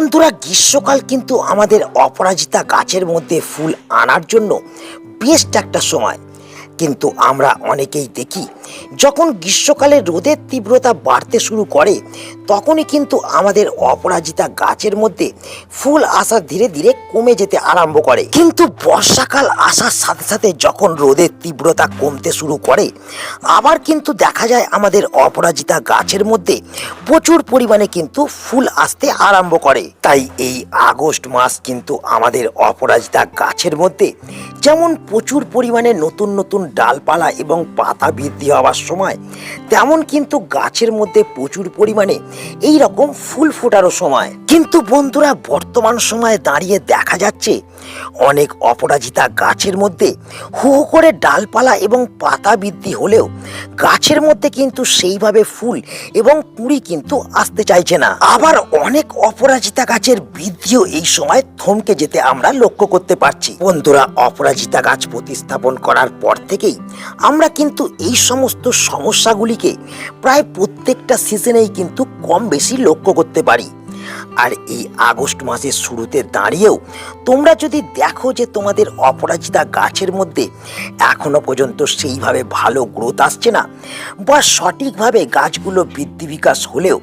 বন্ধুরা, গ্রীষ্মকাল কিন্তু আমাদের অপরাজিতা গাছের মধ্যে ফুল আনার জন্য বেস্ট একটা সময়। কিন্তু আমরা অনেকেই দেখি যখন গ্রীষ্মকালে রোদের তীব্রতা বাড়তে শুরু করে, তখনই কিন্তু আমাদের অপরাজিতা গাছের মধ্যে ফুল আসা ধীরে ধীরে কমে যেতে আরম্ভ করে। কিন্তু বর্ষাকাল আসার সাথে সাথে যখন রোদের তীব্রতা কমতে শুরু করে, আবার কিন্তু দেখা যায় আমাদের অপরাজিতা গাছের মধ্যে প্রচুর পরিমাণে কিন্তু ফুল আসতে আরম্ভ করে। তাই এই আগস্ট মাস কিন্তু আমাদের অপরাজিতা গাছের মধ্যে যেমন প্রচুর পরিমাণে নতুন নতুন ডালপালা এবং পাতা বৃদ্ধি হওয়ার সময়, তেমন কিন্তু গাছের মধ্যে প্রচুর পরিমাণে এই রকম ফুল ফোটারও সময়। কিন্তু বন্ধুরা, বর্তমান সময়ে দাঁড়িয়ে দেখা যাচ্ছে অনেক অপরাজিতা গাছের মধ্যে হু হু করে ডালপালা এবং পাতা বৃদ্ধি হলেও গাছের মধ্যে কিন্তু সেইভাবে ফুল এবং কুড়ি কিন্তু আসতে চাইছে না। আবার অনেক অপরাজিতা গাছের বৃদ্ধিও এই সময় থমকে যেতে আমরা লক্ষ্য করতে পারছি। বন্ধুরা, অপরাজিতা গাছ প্রতিস্থাপন করার পর থেকেই আমরা কিন্তু এই সমস্ত সমস্যাগুলিকে প্রায় প্রত্যেকটা সিজনেই কিন্তু কম বেশি লক্ষ্য করতে পারি। আর এই আগস্ট মাসের শুরুতে দাঁড়িয়েও তোমরা যদি দেখো যে তোমাদের অপরাজিতা গাছের মধ্যে এখনও পর্যন্ত সেইভাবে ভালো গ্রোথ আসছে না, বা সঠিকভাবে গাছগুলো বৃদ্ধি বিকাশ হলেও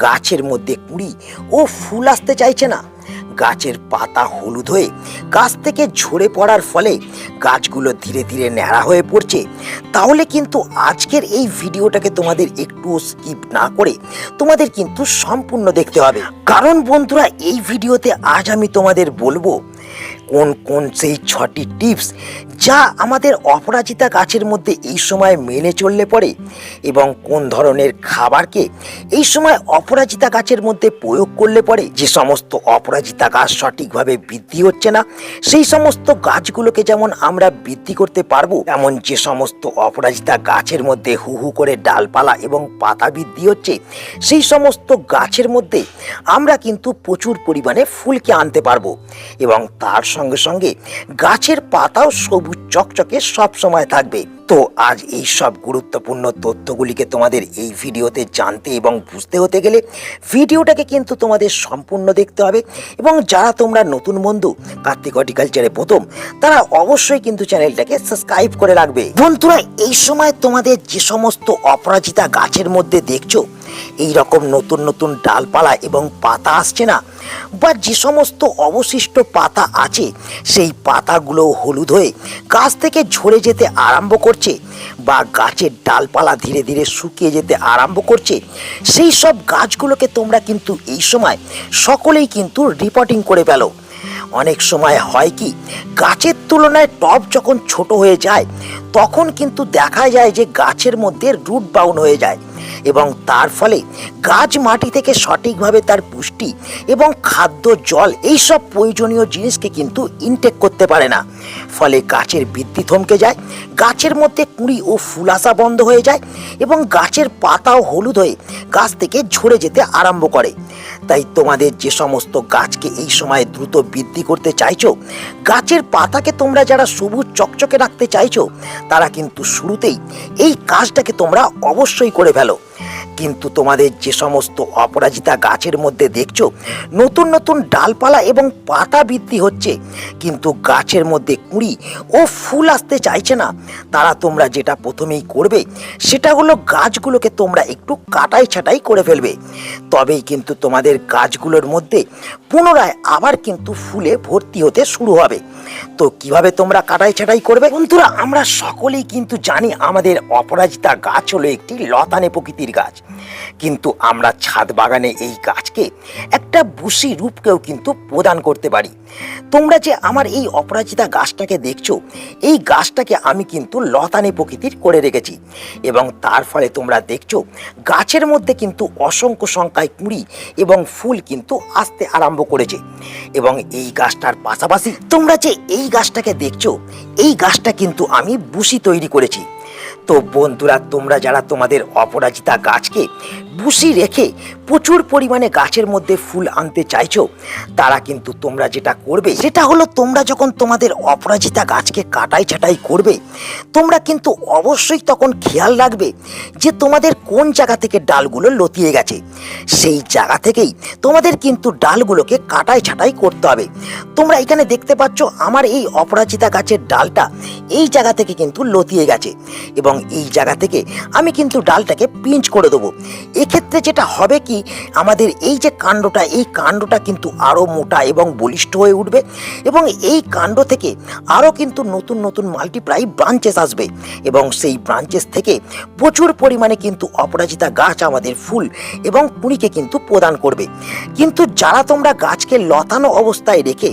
গাছের মধ্যে কুড়ি ও ফুল আসতে চাইছে না গাছের পাতা হলুদ হয়ে গাছ থেকে ঝরে পড়ার ফলে গাছগুলো ধীরে ধীরে ন্যাড়া হয়ে পড়ছে। তাহলে কিন্তু আজকের এই ভিডিওটাকে তোমাদের একটু স্কিপ না করে তোমাদের কিন্তু সম্পূর্ণ দেখতে হবে। কারণ বন্ধুরা, এই ভিডিওতে আজ আমি তোমাদের বলব কোন কোন সেই ছটি টিপস যা আমাদের অপরাজিতা গাছের মধ্যে এই সময় মেনে চললে পরে এবং কোন ধরনের খাবারকে এই সময় অপরাজিতা গাছের মধ্যে প্রয়োগ করলে পরে যে সমস্ত অপরাজিতা গাছ সঠিকভাবে বৃদ্ধি হচ্ছে না, সেই সমস্ত গাছগুলোকে যেমন আমরা বৃদ্ধি করতে পারব এমন যে সমস্ত অপরাজিতা গাছের মধ্যে হু হু করে ডালপালা এবং পাতা বৃদ্ধি হচ্ছে, সেই সমস্ত গাছের মধ্যে আমরা কিন্তু প্রচুর পরিমাণে ফুলকে আনতে পারব। এবং তার সঙ্গে সঙ্গে সঙ্গে গাছের পাতাও সবুজ চকচকে সব সময় থাকবে। তো আজ এই সব গুরুত্বপূর্ণ তথ্যগুলিকে তোমাদের এই ভিডিওতে জানতে এবং বুঝতে হতে গেলে ভিডিওটাকে কিন্তু তোমাদের সম্পূর্ণ দেখতে হবে এবং যারা তোমরা নতুন বন্ধু কার্তিক হর্টিকালচারে প্রথম, তারা অবশ্যই কিন্তু চ্যানেলটাকে সাবস্ক্রাইব করে রাখবে। বন্ধুরা, এই সময় তোমাদের যে সমস্ত অপরাজিতা গাছের মধ্যে দেখছ এই রকম নতুন নতুন ডালপালা এবং পাতা আসছে না? বা যে সমস্ত অবশিষ্ট পাতা আছে, সেই পাতাগুলো হলুদ হয়ে গাছ থেকে ঝরে যেতে আরম্ভ করছে বা গাছের ডালপালা ধীরে ধীরে শুকিয়ে যেতে আরম্ভ করছে, সেই সব গাছগুলোকে তোমরা কিন্তু এই সময় সকলেই কিন্তু রিপোর্টিং করে ফেলো অনেক সময় হয় কি, গাছের তুলনায় টব যখন ছোট হয়ে যায়, তখন কিন্তু দেখা যায় যে গাছের মধ্যে রুট বাউন হয়ে যায়। এবং তার ফলে গাছ মাটি থেকে সঠিকভাবে তার পুষ্টি এবং খাদ্য, জল এই সব প্রয়োজনীয় জিনিসকে কিন্তু ইনটেক করতে পারে না। ফলে গাছের বৃদ্ধি থমকে যায়, গাছের মধ্যে কুঁড়ি ও ফুল আসা বন্ধ হয়ে যায় এবং গাছের পাতাও হলুদ হয়ে গাছ থেকে ঝরে যেতে আরম্ভ করে। তাই তোমাদের যে সমস্ত গাছকে এই সময় দ্রুত বৃদ্ধি করতে চাইছো, গাছের পাতাকে তোমরা যারা সবুজ চকচকে রাখতে চাইছো, তারা কিন্তু শুরুতেই এই কাজটাকে তোমরা অবশ্যই করে ফেলো। কিন্তু তোমাদের যে সমস্ত অপরাজিতা গাছের মধ্যে দেখছ, নতুন নতুন ডালপালা এবং পাতা বৃদ্ধি হচ্ছে। কিন্তু গাছের মধ্যে কুঁড়ি ও ফুল আসতে চাইছে না। তারা তোমরা যেটা প্রথমেই করবে, সেটা হলো গাছগুলোকে তোমরা একটু কাটাই ছাটাই করে ফেলবে। তবেই কিন্তু তোমাদের গাছগুলোর মধ্যে পুনরায় আবার কিন্তু ফুলে ভর্তি হতে শুরু হবে। তো কীভাবে তোমরা কাটাই ছাটাই করবে? বন্ধুরা, আমরা সকলেই কিন্তু জানি আমাদের অপরাজিতা গাছ হলো একটি লতানে প্রকৃতির গাছ। কিন্তু আমরা ছাদ বাগানে এই গাছকে একটা বুসি রূপকেও কিন্তু প্রদান করতে পারি। তোমরা যে আমার এই অপরাজিতা গাছটাকে দেখছ, এই গাছটাকে আমি কিন্তু লতানে প্রকৃতির করে রেখেছি। এবং তার ফলে তোমরা দেখছ, গাছের মধ্যে কিন্তু অসংখ্য সংখ্যায় কুঁড়ি এবং ফুল কিন্তু আসতে আরম্ভ করেছে। এবং এই গাছটার পাশাপাশি তোমরা যে এই গাছটাকে দেখছ? এই গাছটা কিন্তু আমি বুসি তৈরি করেছি। তো বন্ধুরা, তোমরা যারা তোমাদের অপরাজিতা গাছকে বুসি রেখে প্রচুর পরিমাণে গাছের মধ্যে ফুল আনতে চাইছো, তারা কিন্তু তোমরা যেটা করবে, সেটা হলো তোমরা যখন তোমাদের অপরাজিতা গাছকে কাটাই ছাটাই করবে, তোমরা কিন্তু অবশ্যই তখন খেয়াল রাখবে যে তোমাদের কোন জায়গা থেকে ডালগুলো লতিয়ে গেছে। সেই জায়গা থেকেই তোমাদের কিন্তু ডালগুলোকে কাটাই ছাটাই করতে হবে। তোমরা এখানে দেখতে পাচ্ছ, আমার এই অপরাজিতা গাছের ডালটা এই জায়গা থেকে কিন্তু লতিয়ে গেছে এবং এই জায়গা থেকে আমি কিন্তু ডালটাকে পিঞ্চ করে দেবো। এক্ষেত্রে যেটা হবে কি, আমাদের এই যে কাণ্ডটা, এই কাণ্ডটা কিন্তু আরও মোটা এবং বলিষ্ঠ হয়ে উঠবে এবং এই কাণ্ড থেকে আরও কিন্তু নতুন নতুন মাল্টিপ্লাই ব্রাঞ্চেস আসবে এবং সেই ব্রাঞ্চেস থেকে প্রচুর পরিমাণে কিন্তু অপরাজিতা গাছ আমাদের ফুল এবং কুড়িকে কিন্তু প্রদান করবে। কিন্তু যারা তোমরা গাছকে লতানো অবস্থায় রেখে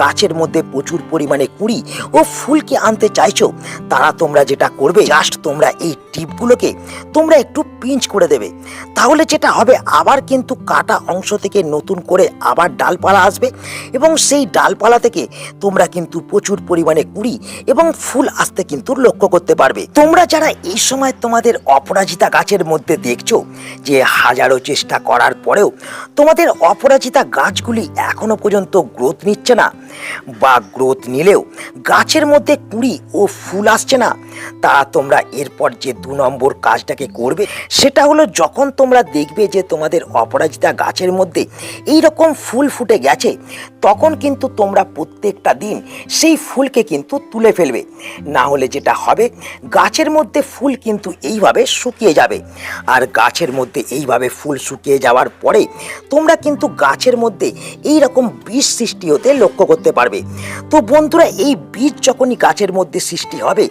গাছের মধ্যে প্রচুর পরিমাণে কুড়ি ও ফুলকে আনতে চাইছো, তারা তোমরা যেটা করবে জাস্ট তোমরা এই টিপগুলোকে তোমরা একটু পিঞ্চ করে দেবে। তাহলে যেটা হবে, আবার কিন্তু কাটা অংশ থেকে নতুন করে আবার ডালপালা আসবে এবং সেই ডালপালা থেকে তোমরা কিন্তু প্রচুর পরিমাণে কুড়ি এবং ফুল আসতে কিন্তু লক্ষ্য করতে পারবে। তোমরা যারা এই সময় তোমাদের অপরাজিতা গাছের মধ্যে দেখছ যে হাজারো চেষ্টা করার পরেও তোমাদের অপরাজিতা গাছগুলি এখনও পর্যন্ত গ্রোথ নিচ্ছে না বা গ্রোথ নিলেও গাছের মধ্যে কুড়ি ও ফুল আসছে না, তা তোমরা এরপর যে দু নম্বর কাজটাকে করবে, সেটা হলো যখন তোমরা দেখবে যে তোমাদের অপরাজিতা গাছের মধ্যে এই রকম ফুল ফুটে গেছে, তখন কিন্তু তোমরা প্রত্যেকটা দিন সেই ফুলকে কিন্তু তুলে ফেলবে। না হলে যেটা হবে, গাছের মধ্যে ফুল কিন্তু এইভাবে শুকিয়ে যাবে। আর গাছের মধ্যে এইভাবে ফুল শুকিয়ে যাওয়ার পরে তোমরা কিন্তু গাছের মধ্যে এই রকম বীজ সৃষ্টি হতে লক্ষ্য করতে পারবে। তো বন্ধুরা, এই বীজ যখনই গাছের মধ্যে সৃষ্টি হবে,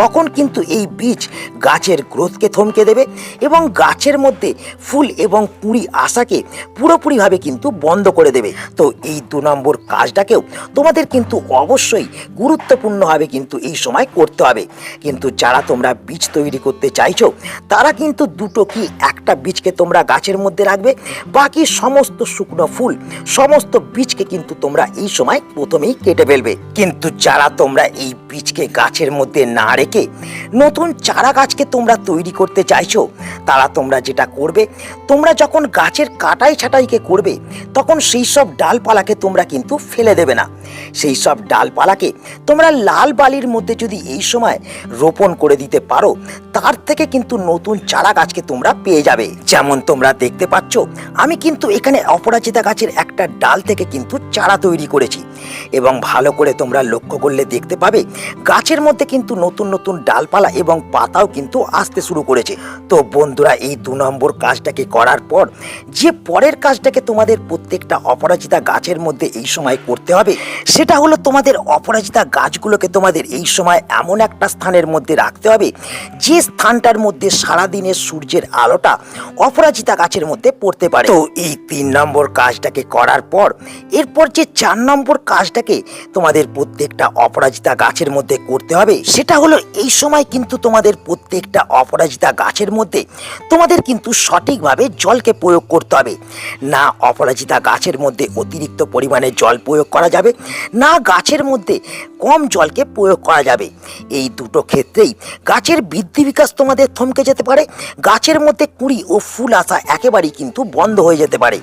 তখন কিন্তু এই বীজ গাছের গ্রোথকে থমকে দেবে এবং গাছের মধ্যে ফুল এবং কুঁড়ি আসাকে পুরোপুরিভাবে কিন্তু বন্ধ করে দেবে। তো এই দু নম্বর কাজটাকেও তোমাদের কিন্তু অবশ্যই গুরুত্বপূর্ণভাবে কিন্তু এই সময় করতে হবে। কিন্তু যারা তোমরা বীজ তৈরি করতে চাইছো, তারা কিন্তু দুটো কি একটা বীজকে তোমরা গাছের মধ্যে রাখবে, বাকি সমস্ত শুকনো ফুল, সমস্ত বীজকে কিন্তু তোমরা এই সময় প্রথমেই কেটে ফেলবে। কিন্তু যারা তোমরা এই বীজকে গাছের মধ্যে না রেখে নতুন চারা গাছকে তোমরা তৈরি করতে চাইছো, তারা তোমরা যেটা করবে, তোমরা যখন গাছের কাটাই ছাটাইকে করবে, তখন সেই সব ডালপালাকে তোমরা কিন্তু ফেলে দেবে না। সেই সব ডালপালাকে তোমরা লাল বালির মধ্যে যদি এই সময় রোপণ করে দিতে পারো, তার থেকে কিন্তু নতুন চারা গাছকে তোমরা পেয়ে যাবে। যেমন তোমরা দেখতে পাচ্ছ, আমি কিন্তু এখানে অপরাজিতা গাছের একটা ডাল থেকে কিন্তু চারা তৈরি করেছি। এবং ভালো করে তোমরা লক্ষ্য করলে দেখতে পাবে, গাছের মধ্যে কিন্তু নতুন নতুন ডালপালা এবং পাতাও কিন্তু আসতে শুরু করেছে। তো বন্ধুরা, এই দু নম্বর কাজটাকে করার পর, যে পরের কাজটাকে তোমাদের প্রত্যেকটা অপরাজিতা গাছের মধ্যে এই সময় করতে হবে সেটা হলো তোমাদের অপরাজিতা গাছগুলোকে তোমাদের এই সময় এমন একটা স্থানের মধ্যে রাখতে হবে, যে স্থানটার মধ্যে সারাদিনের সূর্যের আলোটা অপরাজিতা গাছের মধ্যে পড়তে পারে। তো এই তিন নম্বর কাজটাকে করার পর, এরপর যে চার নম্বর কাজটাকে তোমাদের প্রত্যেকটা অপরাজিতা গাছের মধ্যে করতে হবে, সেটা হলো এই সময় কিন্তু তোমাদের প্রত্যেকটা অপরাজিতা গাছের মধ্যে তোমাদের কিন্তু সঠিকভাবে জলকে প্রয়োগ করতে হবে। না অপরাজিতা গাছের মধ্যে অতিরিক্ত পরিমাণে জল প্রয়োগ করা যাবে না গাছের মধ্যে কম জলকে প্রয়োগ করা যাবে। এই দুটো ক্ষেত্রেই গাছের বৃদ্ধি বিকাশ তোমাদের থমকে যেতে পারে। গাছের মধ্যে কুড়ি ও ফুল আসা একেবারেই কিন্তু বন্ধ হয়ে যেতে পারে।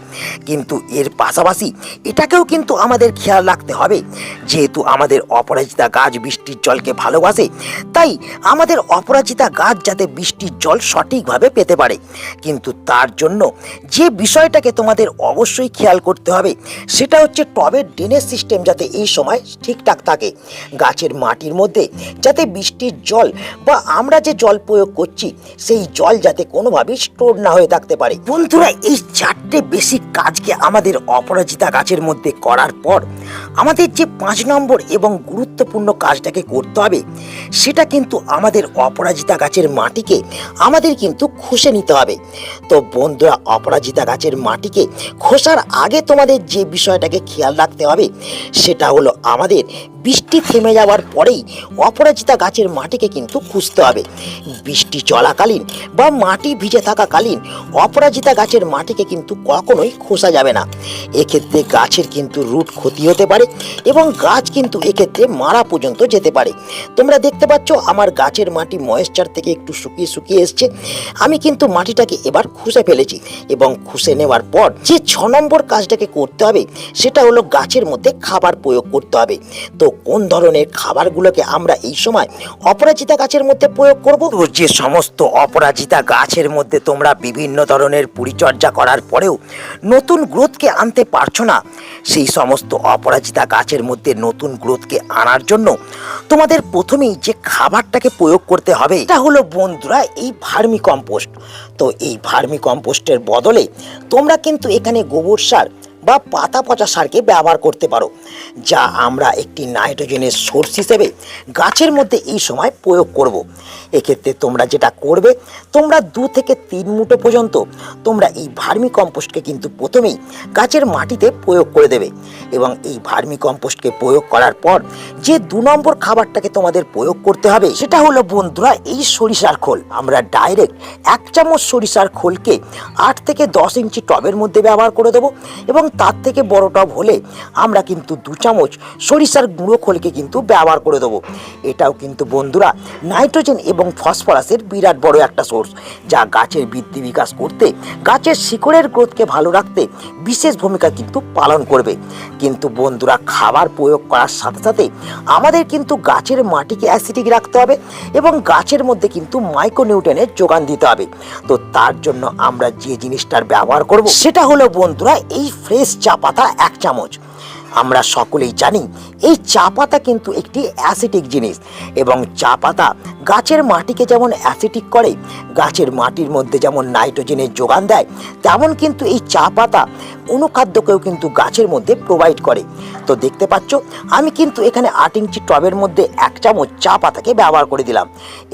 কিন্তু এর পাশাপাশি এটাকেও কিন্তু আমাদের খেয়াল রাখতে হবে। যেহেতু আমাদের অপরাজিতা গাছ বৃষ্টির জলকে ভালোবাসে, তাই আমাদের অপরাজিতা গাছ যাতে বৃষ্টির জল সঠিকভাবে পেতে পারে। কিন্তু তার জন্য যে বিষয়টাকে তোমাদের অবশ্যই খেয়াল করতে হবে, সেটা হচ্ছে টবের ড্রেনেজ সিস্টেম যাতে এই সময় ঠিকঠাক থাকে। গাছের মাটির মধ্যে যাতে বৃষ্টির জল বা আমরা যে জল প্রয়োগ করছি, সেই জল যাতে কোনোভাবেই স্টোর না হয়ে থাকতে পারে। বন্ধুরা, এই চারটে বেসিক কাজকে আমাদের অপরাজিতা গাছের মধ্যে করার পর আমাদের যে পাঁচ নম্বর এবং গুরুত্বপূর্ণ কাজটাকে করতে হবে, সেটা কিন্তু আমাদের অপরাজিতা গাছের মাটিকে আমাদের কিন্তু খসে নিতে হবে। তো বন্ধুরা, অপরাজিতা গাছের মাটিকে খোসার আগে তোমাদের যে বিষয়টাকে খেয়াল রাখতে হবে সেটা হলো আমাদের বৃষ্টি থেমে যাওয়ার পরেই অপরাজিতা গাছের মাটিকে কিন্তু খুঁজতে হবে। বৃষ্টি চলাকালীন বা মাটি ভিজে থাকাকালীন অপরাজিতা গাছের মাটিকে কিন্তু কখনোই খোসা যাবে না। এক্ষেত্রে গাছের কিন্তু রুট ক্ষতি হতে পারে এবং গাছ কিন্তু এক্ষেত্রে মারা পর্যন্ত যেতে পারে। তোমরা দেখতে পাচ্ছ আমার গাছের মাটি ময়েশ্চার থেকে একটু শুকিয়ে শুকিয়ে এসছে। আমি কিন্তু মাটিটাকে এবার খুশে ফেলেছি এবং খুশে নেওয়ার পর যে ছ নম্বর কাজটাকে করতে হবে সেটা হলো গাছের মধ্যে খাবার প্রয়োগ করতে হবে। তো কোন ধরনের খাবারগুলোকে আমরা এই সময় অপরাজিতা গাছের মধ্যে প্রয়োগ করব? যে সমস্ত অপরাজিতা গাছের মধ্যে তোমরা বিভিন্ন ধরনের পরিচর্যা করার পরেও নতুন গ্রোথকে আনতে পারছ না, সেই সমস্ত অপরাজিতা গাছের মধ্যে নতুন গ্রোথকে আনার জন্য তোমাদের প্রথমেই যে খাবারটাকে প্রয়োগ করতে হবে এটা হলো বন্ধুরা এই ভার্মি কম্পোস্ট তো এই ভার্মি কম্পোস্টের বদলে তোমরা কিন্তু এখানে গোবর সার বা পাতা পচা সারকে ব্যবহার করতে পারো, যা আমরা একটি নাইট্রোজেনের সোর্স হিসেবে গাছের মধ্যে এই সময় প্রয়োগ করব। এক্ষেত্রে তোমরা যেটা করবে, তোমরা দু থেকে তিন মুঠো পর্যন্ত তোমরা এই ভার্মি কম্পোস্টকে কিন্তু প্রথমেই গাছের মাটিতে প্রয়োগ করে দেবে এবং এই ভার্মি কম্পোস্টকে প্রয়োগ করার পর যে দু নম্বর খাবারটাকে তোমাদের প্রয়োগ করতে হবে, সেটা হলো বন্ধুরা এই সরিষার খোল আমরা ডাইরেক্ট এক চামচ সরিষার খোলকে আট থেকে দশ ইঞ্চি টবের মধ্যে ব্যবহার করে দেবো এবং তার থেকে বড় টব হলে আমরা কিন্তু দু চামচ সরিষার গুঁড়ো খোলকে কিন্তু ব্যবহার করে দেবো। এটাও কিন্তু বন্ধুরা নাইট্রোজেন এবং ফসফরাসের বিরাট বড় একটা সোর্স, যা গাছের বৃদ্ধি বিকাশ করতে, গাছের শিকড়ের গ্রোথকে ভালো রাখতে বিশেষ ভূমিকা কিন্তু পালন করবে। কিন্তু বন্ধুরা খাবার প্রয়োগ করার সাথে সাথে আমাদের কিন্তু গাছের মাটিকে অ্যাসিডিক রাখতে হবে এবং গাছের মধ্যে কিন্তু মাইক্রোনিউট্রেনের যোগান দিতে হবে। তো তার জন্য আমরা যে জিনিসটার ব্যবহার করব, সেটা হলো বন্ধুরা এই ফ্রেশ চা পাতা এক চামচ। আমরা সকলেই জানি, এই চা পাতা কিন্তু একটি অ্যাসিটিক জিনিস এবং চা পাতা গাছের মাটিকে যেমন অ্যাসিটিক করে, গাছের মাটির মধ্যে যেমন নাইট্রোজেনের যোগান দেয়, তেমন কিন্তু এই চা পাতা অনুখাদ্যকেও কিন্তু গাছের মধ্যে প্রোভাইড করে। তো দেখতে পাচ্ছ, আমি কিন্তু এখানে আট ইঞ্চি টবের মধ্যে এক চামচ চা পাতাকে ব্যবহার করে দিলাম।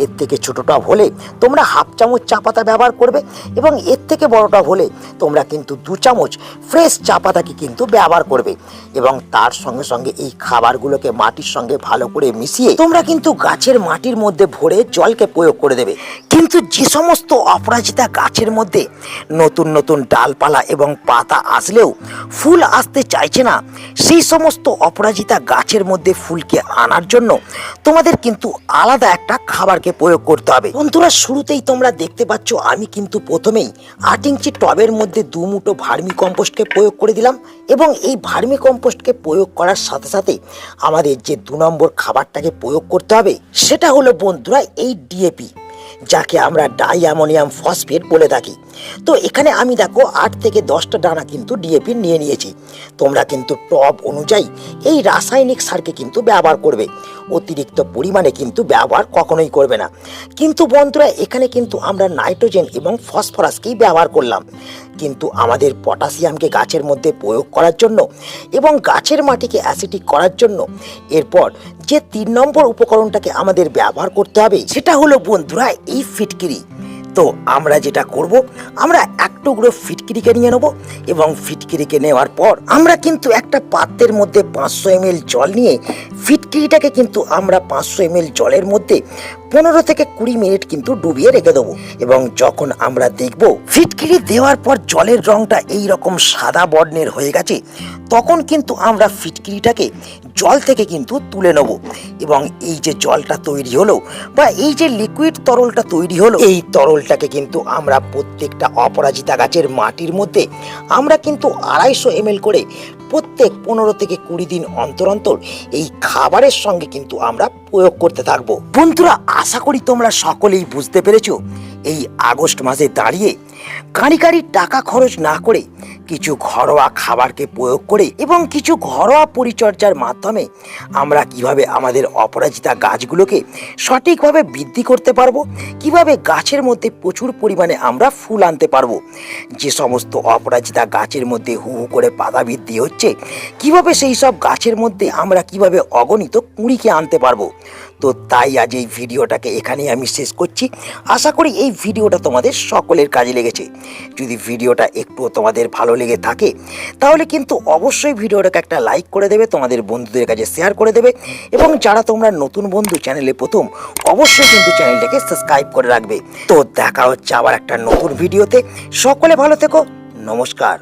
এর থেকে ছোটো টব হলে তোমরা হাফ চামচ চা পাতা ব্যবহার করবে এবং এর থেকে বড় টব হলে তোমরা কিন্তু দু চামচ ফ্রেশ চা পাতাকে কিন্তু ব্যবহার করবে। এবং তার সঙ্গে সঙ্গে এই খাবারগুলোকে মাটির সঙ্গে ভালো করে মিশিয়ে তোমরা কিন্তু গাছের মাটির মধ্যে ভরে জলকে প্রয়োগ করে দেবে। কিন্তু যে সমস্ত অপরাজিতা গাছের মধ্যে নতুন নতুন ডালপালা এবং পাতা আসলেও ফুল আসতে চাইছে না। সেই সমস্ত অপরাজিতা গাছের মধ্যে ফুলকে আনার জন্য তোমাদের কিন্তু আলাদা একটা খাবারকে প্রয়োগ করতে হবে। বন্ধুরা, শুরুতেই তোমরা দেখতে পাচ্ছ, আমি কিন্তু প্রথমেই আট ইঞ্চি টবের মধ্যে দু মুঠো ভার্মি কম্পোস্টকে প্রয়োগ করে দিলাম এবং এই ভার্মি কম্পোস্টকে প্রয়োগ করার সাথে সাথে আমাদের যে দু নম্বর খাবারটাকে প্রয়োগ করতে হবে, সেটা হলো বন্ধুরা, এই ডিএপি যাকে আমরা ডাই অ্যামোনিয়াম ফসফেট বলে থাকি। তো এখানে আমি দেখো আট থেকে দশটা ডানা কিন্তু ডিএপি নিয়ে নিয়েছি। তোমরা কিন্তু টপ অনুযায়ী এই রাসায়নিক সারকে কিন্তু ব্যবহার করবে। অতিরিক্ত পরিমাণে কিন্তু ব্যবহার কখনোই করবে না। কিন্তু বন্ধুরা, এখানে কিন্তু আমরা নাইট্রোজেন এবং ফসফরাসকেই ব্যবহার করলাম। কিন্তু আমাদের পটাশিয়ামকে গাছের মধ্যে প্রয়োগ করার জন্য এবং গাছের মাটিকে অ্যাসিডিক করার জন্য এরপর যে তিন নম্বর উপকরণটাকে আমাদের ব্যবহার করতে হবে, সেটা হলো বন্ধুরা, এই ফিটকিরি। তো আমরা যেটা করব, আমরা এক টুকরো ফিটকিরিকে নিয়ে নেব এবং ফিটকিরিকে নেওয়ার পর আমরা কিন্তু একটা পাত্রের মধ্যে পাঁচশো এম জল নিয়ে ফিটকিরিটাকে কিন্তু আমরা পাঁচশো এম জলের মধ্যে পনেরো থেকে কুড়ি মিনিট কিন্তু ডুবিয়ে রেখে দেবো। এবং যখন আমরা দেখব ফিটকিরি দেওয়ার পর জলের রংটা এই রকম সাদা বর্ণের হয়ে গেছে, তখন কিন্তু আমরা ফিটকিরিটাকে জল থেকে কিন্তু তুলে নেব। এবং এই যে জলটা তৈরি হলো বা এই যে লিকুইড তরলটা তৈরি হলো, এই তরলটাকে কিন্তু আমরা প্রত্যেকটা অপরাজিতা গাছের মাটির মধ্যে আমরা কিন্তু আড়াইশো এম করে প্রত্যেক পনেরো থেকে কুড়ি দিন অন্তর অন্তর এই খাবারের সঙ্গে কিন্তু আমরা প্রয়োগ করতে থাকব। বন্ধুরা, আশা করি তোমরা সকলেই বুঝতে পেরেছ, এই আগস্ট মাসে দাঁড়িয়ে কাঁড়ি কাঁড়ি টাকা খরচ না করে কিছু ঘরোয়া খাবারকে প্রয়োগ করে এবং কিছু ঘরোয়া পরিচর্যার মাধ্যমে আমরা কীভাবে আমাদের অপরাজিতা গাছগুলোকে সঠিকভাবে বৃদ্ধি করতে পারব, কীভাবে গাছের মধ্যে প্রচুর পরিমাণে আমরা ফুল আনতে পারব, যে সমস্ত অপরাজিতা গাছের মধ্যে হু হু করে পাতা বৃদ্ধি হচ্ছে, কীভাবে সেই সব গাছের মধ্যে আমরা কীভাবে অগণিত কুঁড়িকে আনতে পারব তো তাই আজ এই ভিডিওটাকে এখানেই আমি শেষ করছি। আশা করি এই ভিডিওটা তোমাদের সকলের কাজে লেগেছে। যদি ভিডিওটা একটুও তোমাদের ভালো লেগে থাকে, তাহলে কিন্তু অবশ্যই ভিডিওটাকে একটা লাইক করে দেবে, তোমাদের বন্ধুদের কাছে শেয়ার করে দেবে এবং যারা তোমরা নতুন বন্ধু চ্যানেলে প্রথম, অবশ্যই কিন্তু চ্যানেলটাকে সাবস্ক্রাইব করে রাখবে। তো দেখা হচ্ছে আবার একটা নতুন ভিডিওতে। সকলে ভালো থেকো। নমস্কার।